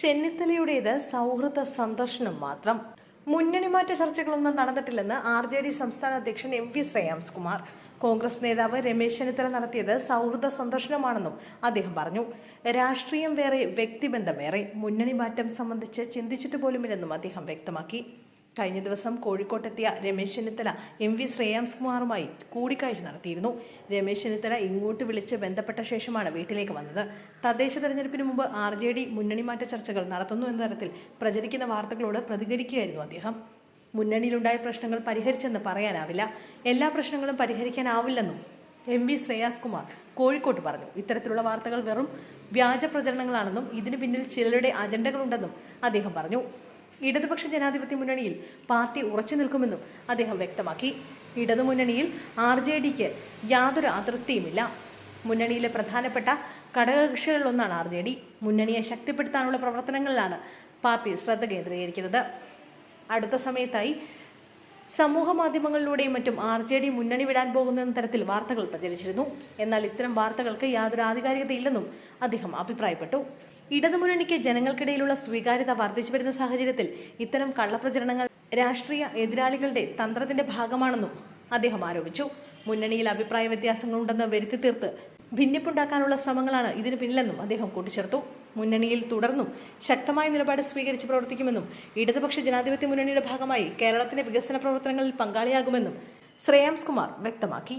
ചെന്നിത്തലയുടേത് സൗഹൃദ സന്ദർശനം മാത്രം. മുന്നണി മാറ്റ ചർച്ചകളൊന്നും നടന്നിട്ടില്ലെന്ന് ആർ ജെ ഡി സംസ്ഥാന അധ്യക്ഷൻ എം വി ശ്രേയാംസ് കുമാർ കോൺഗ്രസ് നേതാവ് രമേശ് ചെന്നിത്തല നടത്തിയത് സൗഹൃദ സന്ദർശനമാണെന്നും അദ്ദേഹം പറഞ്ഞു. രാഷ്ട്രീയം വേറെ വ്യക്തിബന്ധം വേറെ. മുന്നണി മാറ്റം സംബന്ധിച്ച് ചിന്തിച്ചിട്ട് പോലുമില്ലെന്നും അദ്ദേഹം വ്യക്തമാക്കി. കഴിഞ്ഞ ദിവസം കോഴിക്കോട്ടെത്തിയ രമേശ് ചെന്നിത്തല എം വി ശ്രേയാംസ് കുമാറുമായി കൂടിക്കാഴ്ച നടത്തിയിരുന്നു. രമേശ് ചെന്നിത്തല ഇങ്ങോട്ട് വിളിച്ച് ബന്ധപ്പെട്ട ശേഷമാണ് വീട്ടിലേക്ക് വന്നത്. തദ്ദേശ തെരഞ്ഞെടുപ്പിന് മുമ്പ് ആർ ജെ ഡി മുന്നണി മാറ്റ ചർച്ചകൾ നടത്തുന്നു എന്ന തരത്തിൽ പ്രചരിക്കുന്ന വാർത്തകളോട് പ്രതികരിക്കുകയായിരുന്നു അദ്ദേഹം. മുന്നണിയിലുണ്ടായ പ്രശ്നങ്ങൾ പരിഹരിച്ചെന്ന് പറയാനാവില്ല. എല്ലാ പ്രശ്നങ്ങളും പരിഹരിക്കാനാവില്ലെന്നും എം വി ശ്രേയാസ് കുമാർ കോഴിക്കോട്ട് പറഞ്ഞു. ഇത്തരത്തിലുള്ള വാർത്തകൾ വെറും വ്യാജ പ്രചരണങ്ങളാണെന്നും ഇതിനു പിന്നിൽ ചിലരുടെ അജണ്ടകളുണ്ടെന്നും അദ്ദേഹം പറഞ്ഞു. ഇടതുപക്ഷ ജനാധിപത്യ മുന്നണിയിൽ പാർട്ടി ഉറച്ചു നിൽക്കുമെന്നും അദ്ദേഹം വ്യക്തമാക്കി. ഇടതുമുന്നണിയിൽ ആർ ജെ ഡിക്ക് യാതൊരു അതൃപ്തിയുമില്ല. മുന്നണിയിലെ പ്രധാനപ്പെട്ട ഘടകകക്ഷികളിലൊന്നാണ് ആർ ജെ ഡി. മുന്നണിയെ ശക്തിപ്പെടുത്താനുള്ള പ്രവർത്തനങ്ങളിലാണ് പാർട്ടി ശ്രദ്ധ കേന്ദ്രീകരിക്കുന്നത്. അടുത്ത സമയത്തായി സമൂഹ മാധ്യമങ്ങളിലൂടെയും മറ്റും ആർ ജെ ഡി മുന്നണി വിടാൻ പോകുന്ന തരത്തിൽ വാർത്തകൾ പ്രചരിച്ചിരുന്നു. എന്നാൽ ഇത്തരം വാർത്തകൾക്ക് യാതൊരു ആധികാരികതയില്ലെന്നും അദ്ദേഹം അഭിപ്രായപ്പെട്ടു. ഇടതുമുന്നണിക്ക് ജനങ്ങൾക്കിടയിലുള്ള സ്വീകാര്യത വർദ്ധിച്ചു വരുന്ന സാഹചര്യത്തിൽ ഇത്തരം കള്ളപ്രചരണങ്ങൾ രാഷ്ട്രീയ എതിരാളികളുടെ തന്ത്രത്തിന്റെ ഭാഗമാണെന്നും അദ്ദേഹം ആരോപിച്ചു. മുന്നണിയിൽ അഭിപ്രായ വ്യത്യാസങ്ങളുണ്ടെന്ന് വരുത്തി തീർത്ത് ഭിന്നിപ്പുണ്ടാക്കാനുള്ള ശ്രമങ്ങളാണ് ഇതിന് പിന്നിലെന്നും അദ്ദേഹം കൂട്ടിച്ചേർത്തു. മുന്നണിയിൽ തുടർന്നും ശക്തമായ നിലപാട് സ്വീകരിച്ച് പ്രവർത്തിക്കുമെന്നും ഇടതുപക്ഷ ജനാധിപത്യ മുന്നണിയുടെ ഭാഗമായി കേരളത്തിന്റെ വികസന പ്രവർത്തനങ്ങളിൽ പങ്കാളിയാകുമെന്നും ശ്രേയാംസ് കുമാർ വ്യക്തമാക്കി.